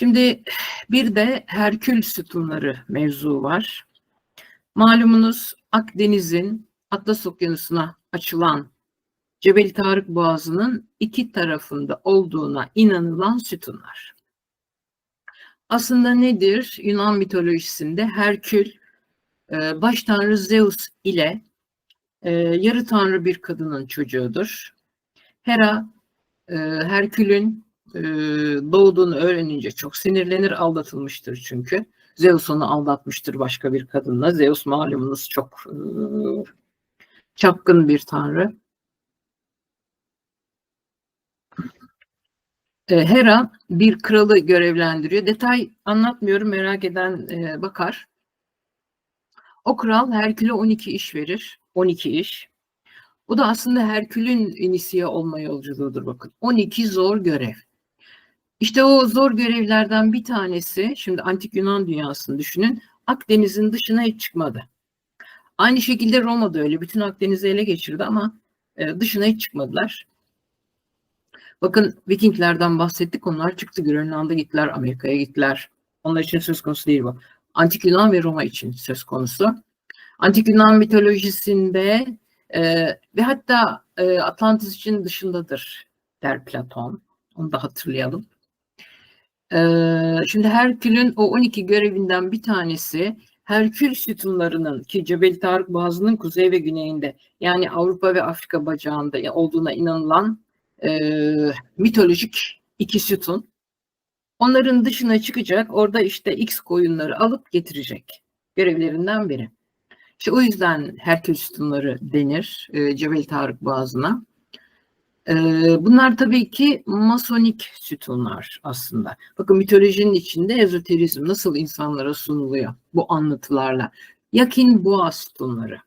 Şimdi bir de Herkül sütunları mevzu var. Malumunuz Akdeniz'in Atlas Okyanusu'na açılan Cebel Tarık Boğazı'nın iki tarafında olduğuna inanılan sütunlar. Aslında nedir? Yunan mitolojisinde Herkül e, baş tanrı Zeus ile e, yarı tanrı bir kadının çocuğudur. Hera e, Herkül'ün e, doğduğunu öğrenince çok sinirlenir, aldatılmıştır çünkü. Zeus onu aldatmıştır başka bir kadınla. Zeus malumunuz çok e, çapkın bir tanrı. E, Hera bir kralı görevlendiriyor. Detay anlatmıyorum merak eden e, bakar. O kral Herkül'e 12 iş verir. 12 iş. Bu da aslında Herkül'ün inisiye olma yolculuğudur bakın. 12 zor görev. İşte o zor görevlerden bir tanesi, şimdi antik Yunan dünyasını düşünün, Akdeniz'in dışına hiç çıkmadı. Aynı şekilde Roma'da öyle. Bütün Akdeniz'i ele geçirdi ama e, dışına hiç çıkmadılar. Bakın Vikinglerden bahsettik. Onlar çıktı. Grönland'a gittiler, Amerika'ya gittiler. Onlar için söz konusu değil bu. Antik Yunan ve Roma için söz konusu. Antik Yunan mitolojisinde e, ve hatta e, Atlantis için dışındadır der Platon. Onu da hatırlayalım. Şimdi Herkül'ün o 12 görevinden bir tanesi Herkül sütunlarının ki Cebel Tarık Boğazı'nın kuzey ve güneyinde yani Avrupa ve Afrika bacağında olduğuna inanılan e, mitolojik iki sütun. Onların dışına çıkacak, orada işte X koyunları alıp getirecek. Görevlerinden biri. İşte o yüzden Herkül sütunları denir e, Cebel Tarık Boğazı'na. E, bunlar tabii ki masonik sütunlar aslında. Bakın mitolojinin içinde ezoterizm nasıl insanlara sunuluyor bu anlatılarla. Yakin boğa sütunları.